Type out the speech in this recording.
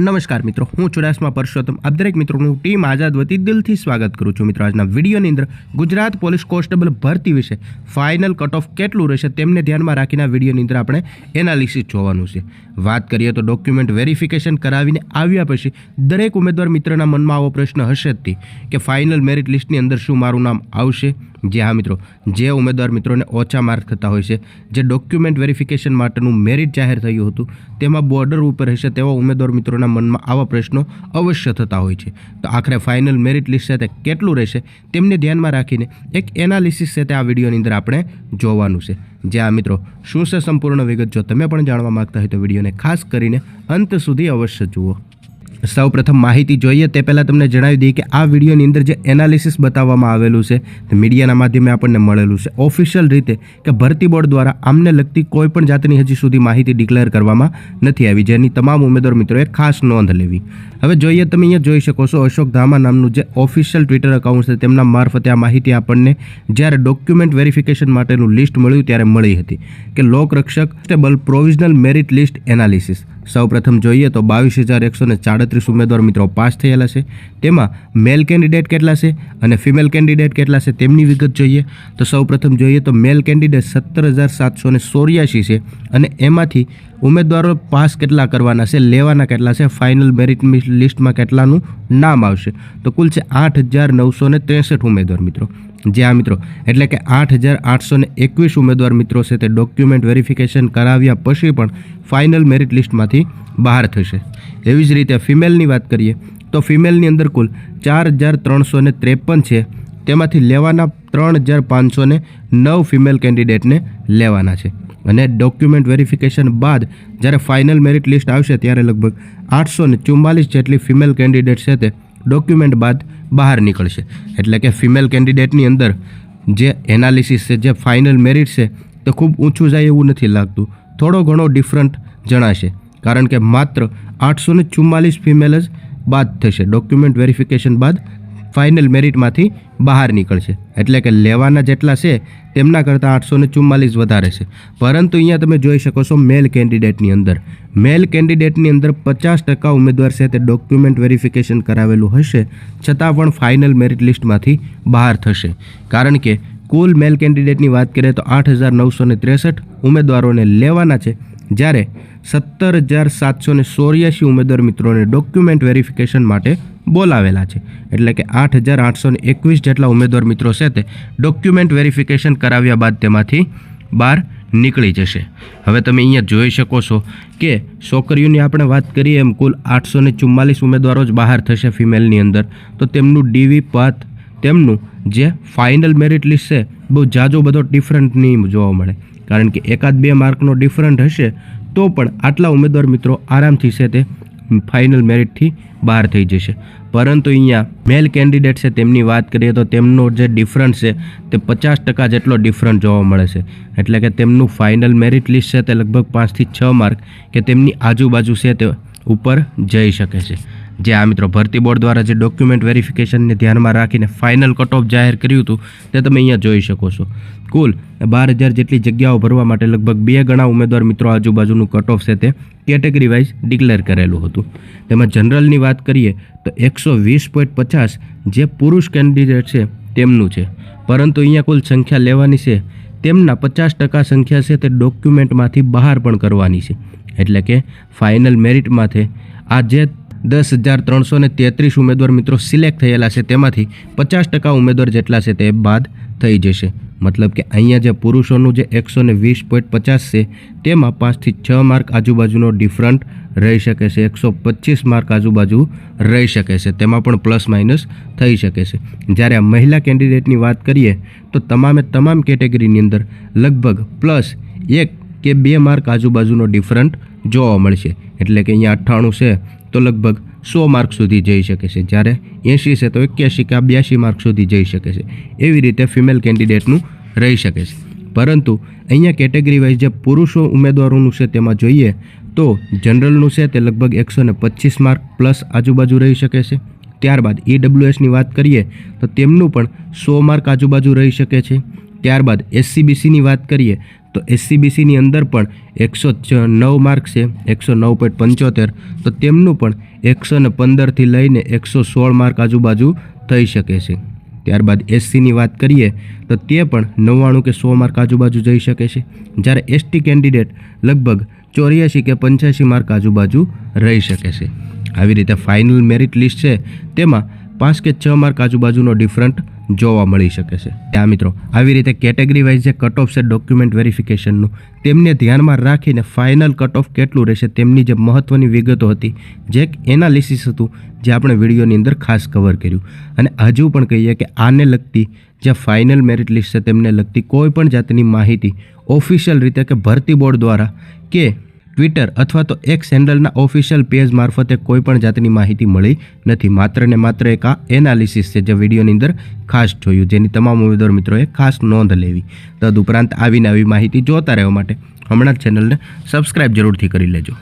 નમસ્કાર મિત્રો, હું ચુડાસમા પરસોત્તમ. આપ દરેક મિત્રોનું ટીમ આઝાદ વતી દિલથી સ્વાગત કરું છું. મિત્રો, આજના વિડીયોની અંદર ગુજરાત પોલીસ કોન્સ્ટેબલ ભરતી વિશે ફાઇનલ કટ ઓફ કેટલું રહેશે તેમને ધ્યાનમાં રાખીને વિડીયોની અંદર આપણે એનાલિસિસ જોવાનું છે. વાત કરીએ તો ડોક્યુમેન્ટ વેરિફિકેશન કરાવીને આવ્યા પછી દરેક ઉમેદવાર મિત્રના મનમાં આવો પ્રશ્ન હશે જ કે ફાઇનલ મેરિટ લિસ્ટની અંદર શું મારું નામ આવશે? જે હા, મિત્રો. જે ઉમેદવાર મિત્રોને ઓછા માર્ક થતા હોય છે, જે ડોક્યુમેન્ટ વેરિફિકેશન માટેનું મેરિટ જાહેર થયું હતું, તેમાં બોર્ડર ઉપર હશે તેવા ઉમેદવાર મિત્રોના મનમાં આવા પ્રશ્નો અવશ્ય થતા હોય છે. તો આખરે ફાઇનલ મેરિટ લિસ્ટ સાથે કેટલું રહેશે, તેમને ધ્યાનમાં રાખીને એક એનાલિસિસ સાથે આ વિડીયોની અંદર આપણે જોવાનું છે. જે આ મિત્રો. શું છે સંપૂર્ણ વિગત? જો તમે પણ જાણવા માંગતા હોય તો વિડીયોને ખાસ કરીને અંત સુધી અવશ્ય જુઓ. સૌ પ્રથમ માહિતી જોઈએ તે પહેલાં તમને જણાવી દઈએ કે આ વિડીયોની અંદર જે એનાલિસિસ બતાવવામાં આવેલું છે તે મીડિયાના માધ્યમે આપણને મળેલું છે. ઓફિશિયલ રીતે કે ભરતી બોર્ડ દ્વારા આમને લગતી કોઈ પણ જાતની હજી સુધી માહિતી ડિક્લેર કરવામાં નથી આવી, જેની તમામ ઉમેદવાર મિત્રોએ ખાસ નોંધ લેવી. હવે જોઈએ તમે અહીંયા જોઈ શકો છો અશોક ધામા નામનું જે ઓફિશિયલ ટ્વિટર એકાઉન્ટ છે, તેમના મારફતે આ માહિતી આપણને જ્યારે ડોક્યુમેન્ટ વેરિફિકેશન માટેનું લિસ્ટ મળ્યું ત્યારે મળી હતી કે લોકરક્ષક stable provisional merit list analysis સૌપ્રથમ જોઈએ તો બાવીસ હજાર એકસો ને ચાડત્રીસ ઉમેદવાર મિત્રો પાસ થયેલા છે. તેમાં મેલ કેન્ડિડેટ કેટલા છે અને ફિમેલ કેન્ડિડેટ કેટલા છે તેમની વિગત જોઈએ. તો સૌપ્રથમ જોઈએ તો મેલ કેન્ડિડેટ સત્તર હજાર સાતસો ને ચોર્યાસી છે અને એમાંથી ઉમેદવારો પાસ કેટલા કરવાના છે, લેવાના કેટલા છે ફાઇનલ મેરિટ લિસ્ટમાં કેટલાનું નામ આવશે. તો કુલ છે આઠ હજાર નવસો ત્રેસઠ ઉમેદવાર મિત્રો. જે આ મિત્રો. એટલે કે આઠ હજાર આઠસો ને એકવીસ ઉમેદવાર મિત્રો છે તે ડોક્યુમેન્ટ વેરિફિકેશન કરાવ્યા પછી પણ ફાઇનલ મેરિટ લિસ્ટમાંથી બહાર થશે. એવી જ રીતે ફિમેલની વાત કરીએ, તો ફિમેલની અંદર કુલ ચાર હજાર ત્રણસો ને ત્રેપન છે. તેમાંથી લેવાના ત્રણ હજાર પાંચસો ને નવ ફિમેલ કેન્ડિડેટને લેવાના છે. અને ડોક્યુમેન્ટ વેરિફિકેશન બાદ જ્યારે ફાઇનલ મેરિટ લિસ્ટ આવશે ત્યારે લગભગ આઠસો ને ચુમ્માલીસ જેટલી ફિમેલ કેન્ડિડેટ છે તે ડોક્યુમેન્ટ બાદ બહાર નીકળશે. એટલે કે ફિમેલ કેન્ડિડેટની અંદર જે એનાલિસિસ છે, જે ફાઇનલ મેરિટ છે, તે ખૂબ ઊંચું જાય એવું નથી લાગતું. થોડો ઘણો ડિફરન્ટ જણાશે. કારણ કે માત્ર આઠસો ને ચુમ્માલીસ ફિમેલ જ બાદ થશે. ડોક્યુમેન્ટ વેરિફિકેશન બાદ ફાઇનલ મેરિટમાંથી બહાર નીકળશે. એટલે કે લેવાના જેટલા છે, તેમના કરતાં આઠસો ને ચુમ્માલીસ વધારે છે. પરંતુ અહીંયા તમે જોઈ શકો છો મેલ કેન્ડિડેટની અંદર. મેલ કેન્ડિડેટની અંદર પચાસ ટકા ઉમેદવાર છે તે ડોક્યુમેન્ટ વેરિફિકેશન કરાવેલું હશે, છતાં પણ ફાઇનલ મેરિટ લિસ્ટમાંથી બહાર થશે. કારણ કે કુલ મેલ કેન્ડિડેટની વાત કરીએ તો આઠ હજાર નવસો ને ત્રેસઠ ઉમેદવારોને લેવાના છે. જ્યારે સત્તર હજાર સાતસો ને ચોર્યાસી ઉમેદવાર મિત્રોને ડોક્યુમેન્ટ વેરિફિકેશન માટે બોલાવેલા છે. એટલે કે આઠ હજાર આઠસો ને એકવીસ જેટલા ઉમેદવાર મિત્રો છે તે ડોક્યુમેન્ટ વેરિફિકેશન કરાવ્યા બાદ તેમાંથી બહાર નીકળી જશે. હવે તમે અહીંયા જોઈ શકો છો કે છોકરીઓની આપણે વાત કરીએ એમ કુલ આઠસો ને ચુમ્માલીસ ઉમેદવારો જ બહાર થશે ફિમેલની અંદર. તો તેમનું ડીવી પાથ તેમનું જે ફાઇનલ મેરિટ લિસ્ટ છે, બહુ જાજો બધો ડિફરન્ટ નહીં જોવા મળે. કારણ કે એકાદ બે માર્કનો ડિફરન્ટ હશે, તો પણ આટલા ઉમેદવાર મિત્રો આરામથી છે તે ફાઇનલ મેરિટથી બહાર થઈ જશે. પરંતુ અહીંયા મેલ કેન્ડિડેટ છે તેમની વાત કરીએ તો તેમનો જે ડિફરન્સ છે તે પચાસ ટકા જેટલો ડિફરન્ટ જોવા મળે છે. એટલે કે તેમનું ફાઇનલ મેરિટ લિસ્ટ છે તે લગભગ પાંચથી છ માર્ક કે તેમની આજુબાજુ છે તે ઉપર જઈ શકે છે. જે આ મિત્રો ભરતી બોર્ડ દ્વારા જે ડોક્યુમેન્ટ વેરિફિકેશનને ધ્યાનમાં રાખીને ફાઇનલ કટ ઓફ જાહેર કર્યું હતું, તે તમે અહીંયા જોઈ શકો છો. કુલ બાર હજાર જેટલી જગ્યાઓ ભરવા માટે લગભગ બે ગણા ઉમેદવાર મિત્રો આજુબાજુનું કટ ઓફ છે તે કેટેગરી વાઇઝ ડિક્લેર કરેલું હતું. તેમાં જનરલની વાત કરીએ, તો એકસો વીસ પોઈન્ટ પચાસ જે પુરુષ કેન્ડિડેટ છે, તેમનું છે. પરંતુ અહીંયા કુલ સંખ્યા લેવાની છે, તેમના પચાસ ટકા સંખ્યા છે તે ડોક્યુમેન્ટમાંથી બહાર પણ કરવાની છે. એટલે કે ફાઇનલ મેરિટમાંથી આ જે દસ હજાર ત્રણસો ને તેત્રીસ ઉમેદવાર મિત્રો સિલેક્ટ થયેલા છે. તેમાંથી પચાસ ટકા ઉમેદવાર જેટલા છે તે બાદ થઈ જશે. મતલબ કે અહીંયા જે પુરુષોનું જે એકસો ને વીસ પોઈન્ટ પચાસ છે, તેમાં પાંચથી છ માર્ક આજુબાજુનો ડિફરન્ટ રહી શકે છે. એકસો પચીસ માર્ક આજુબાજુ રહી શકે છે. તેમાં પણ પ્લસ માઇનસ થઈ શકે છે. જ્યારે આ મહિલા કેન્ડિડેટની વાત કરીએ, તો તમામે તમામ કેટેગરીની અંદર લગભગ પ્લસ એક કે બે માર્ક આજુબાજુનો ડિફરન્ટ જોવા મળશે. એટલે કે અહીંયા અઠ્ઠાણું છે તો લગભગ સો માર્ક સુધી જઈ શકે છે. જ્યારે એંશી છે તો એક્યાસી કે બ્યાસી માર્ક સુધી જઈ શકે છે. એવી રીતે ફિમેલ કેન્ડિડેટનું રહી શકે છે. પરંતુ અહીંયા કેટેગરી વાઇઝ જે પુરુષો ઉમેદવારોનું છે તેમાં જોઈએ તો જનરલનું છે તે લગભગ એકસો ને પચીસ માર્ક પ્લસ આજુબાજુ રહી શકે છે. ત્યારબાદ ઈડબ્લ્યુએસની વાત કરીએ તો તેમનું પણ સો માર્ક આજુબાજુ રહી શકે છે. ત્યારબાદ એસસીબીસીની વાત કરીએ, તો એસસીબીસીની અંદર પણ એકસો નવ માર્ક છે, એકસો નવ પોઈન્ટ પંચોતેર. તો તેમનું પણ એકસો ને પંદરથી લઈને એકસો સોળ માર્ક આજુબાજુ થઈ શકે છે. ત્યારબાદ એસસીની વાત કરીએ, તો તે પણ નવ્વાણું કે સો માર્ક આજુબાજુ જઈ શકે છે. જ્યારે એસટી કેન્ડિડેટ લગભગ ચોર્યાસી કે પંચ્યાસી માર્ક આજુબાજુ રહી શકે છે. આવી રીતે ફાઇનલ મેરિટ લિસ્ટ છે, તેમાં પાંચ કે છ માર્ક આજુબાજુનો ડિફરન્ટ જોવા મળી શકે છે. આ મિત્રો, આવી રીતે કેટેગરી વાઇઝ જે કટ ઓફ છે ડોક્યુમેન્ટ વેરિફિકેશનનું તેમને ધ્યાનમાં રાખીને ફાઇનલ કટ ઓફ કેટલું રહેશે તેમની જે મહત્ત્વની વિગતો હતી, જે એક એનાલિસિસ હતું, જે આપણે વિડીયોની અંદર ખાસ કવર કર્યું. અને હજુ પણ કહીએ કે આને લગતી જે ફાઇનલ મેરિટ લિસ્ટ છે તેમને લગતી કોઈ પણ જાતની માહિતી ઓફિશિયલ રીતે કે ભરતી બોર્ડ દ્વારા કે ટ્વિટર અથવા તો એક્સ હેન્ડલના ઓફિશિયલ પેજ મારફતે કોઈ પણ જાતની માહિતી મળી નથી. માત્ર ને માત્ર એક આ એનાલિસિસ છે જે વિડીયોની અંદર ખાસ જોયું. જેની તમામ ઉમેદવાર મિત્રોએ ખાસ નોંધ લેવી. તદુપરાંત આવી માહિતી જોતા રહેવા માટે હમણાં જ ચેનલને સબસ્ક્રાઇબ જરૂરથી કરી લેજો.